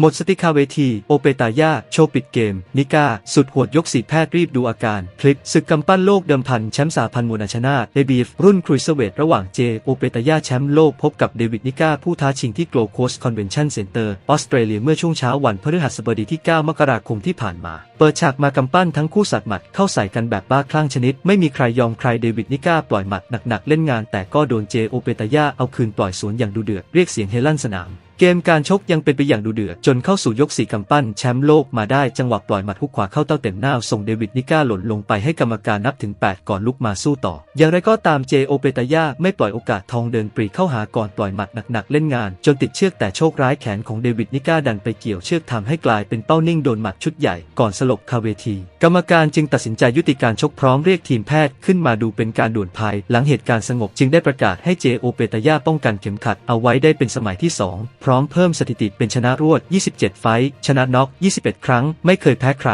หมดสติคาเวที โอเปตายาโชว์ปิดเกม นิก้า สุดโหดยกสีแพทย์รีบดูอาการ คลิปศึกกำปั้นโลกเดิมพันแชมป์สาพันมูนาชนาเดบีฟ รุ่นครุยเซเวทระหว่างเจ โอเปตายาแชมป์โลกพบกับเดวิดนิก้า ผู้ท้าชิงที่โกลโคสคอนเวนชั่นเซ็นเตอร์ออสเตรเลียเมื่อช่วงเช้าวันพฤหัสบดีที่ 9 มกราคมที่ผ่านมา เปิดฉากมากำปั้นทั้งคู่สัตว์หมัดเข้าใส่กันแบบบ้าคลั่งชนิด ไม่มีใครยอมใครเดวิดนิก้าปล่อยหมัดหนักๆเล่นงาน แต่ก็โดนเจโอเปตายาเอาคืนปล่อยสวนอย่างดูเดือดเรียกเสียงเฮลั่นสนาม เกมการชกยังเป็นไปอย่างดูเดือดจนเข้าสู่ยกสี่กำปั้นแชมป์โลกมาได้จังหวะปล่อยหมัดฮุกขวาเข้าเต้าเต็มหน้าส่งเดวิดนิก้าหล่นลงไปให้กรรมการนับถึง 8 ก่อนลุกมาสู้ต่อ อย่างไรก็ตามเจโอเปตายาไม่ปล่อยโอกาสทองเดินปรีเข้าหาก่อนปล่อยหมัดหนักๆเล่นงาน จนติดเชือกแต่โชคร้ายแขนของเดวิดนิก้าดันไปเกี่ยวเชือกทำให้กลายเป็นเป้านิ่งโดนหมัดชุดใหญ่ก่อนสลบคาเวที กรรมการจึงตัดสินใจยุติการชกพร้อมเรียกทีมแพทย์ขึ้นมาดูเป็นการด่วนภัย หลังเหตุการณ์สงบจึงได้ประกาศให้เจโอเปตายาป้องกันเข็มขัดเอาไว้ได้เป็นสมัยที่2พร้อมเพิ่มสถิติเป็นชนะรวด 27 ไฟท์ชนะน็อก 21 ครั้ง ไม่เคยแพ้ใคร